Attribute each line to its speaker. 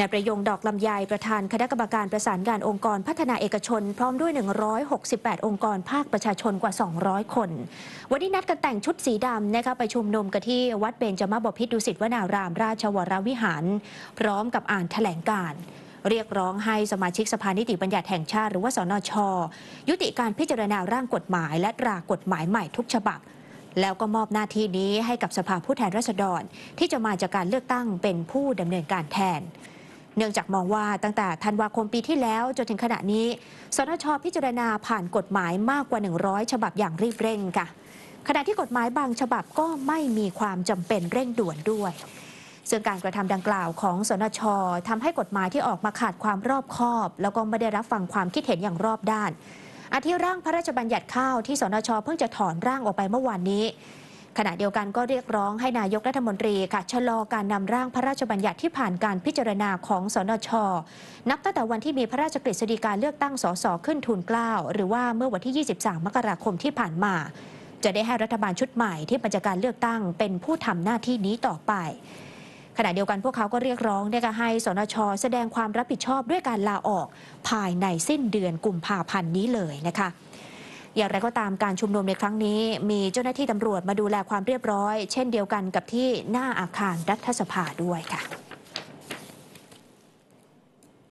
Speaker 1: นายประยงดอกลำไยประธานคณะกรรมการประสานงานองค์กรพัฒนาเอกชน พร้อมด้วย 168 องค์กรภาคประชาชนกว่า 200 คน วันนี้นัดกันแต่งชุดสีดำนะคะไปชุมนุมกันที่วัดเบญจมาบพิตรดุสิตวนารามราชวรวิหาร พร้อมกับอ่านแถลงการเรียกร้องให้สมาชิกสภานิติบัญญัติแห่งชาติหรือว่าสนช ยุติการพิจารณาร่างกฎหมาย และรากฎหมายใหม่ทุกฉบับ แล้วก็มอบหน้าที่นี้ให้กับสภาผู้แทนราษฎร ที่จะมาจากการเลือกตั้งเป็นผู้ดำเนินการแทน เนื่องจากมองว่าตั้งแต่ธันวาคมปีที่แล้วจนถึงขณะนี้ สนชพิจารณาผ่านกฎหมายมากกว่า 100 ฉบับอย่างรีบเร่งค่ะ ขณะที่กฎหมายบางฉบับก็ไม่มีความจำเป็นเร่งด่วนด้วยซึ่งการกระทำดังกล่าวของสนชทำให้กฎหมายที่ออกมาขาดความรอบคอบ แล้วก็ไม่ได้รับฟังความคิดเห็นอย่างรอบด้านอาทิร่างพระราชบัญญัติข้าวที่สนชเพิ่งจะถอนร่างออกไปเมื่อวานนี้ ขณะเดียวกันก็เรียกร้องให้นายกรัฐมนตรีค่ะชะลอการนำร่างพระราชบัญญัติที่ผ่านการพิจารณาของสนช นับตั้งแต่วันที่มีพระราชกฤษฎีการเลือกตั้งสสขึ้นทุนกล้าวหรือว่าเมื่อวันที่ 23 มกราคมที่ผ่านมา จะได้ให้รัฐบาลชุดใหม่ที่มาจากการเลือกตั้งเป็นผู้ทำหน้าที่นี้ต่อไปขณะเดียวกันพวกเขาก็เรียกร้องนะคะให้สนช แสดงความรับผิดชอบด้วยการลาออกภายในสิ้นเดือนกุมภาพันธ์นี้เลยนะคะ อย่างไรก็ตามการชุมนุมในครั้งนี้ มีเจ้าหน้าที่ตำรวจมาดูแลความเรียบร้อย เช่นเดียวกันกับที่หน้าอาคารรัฐสภาด้วยค่ะ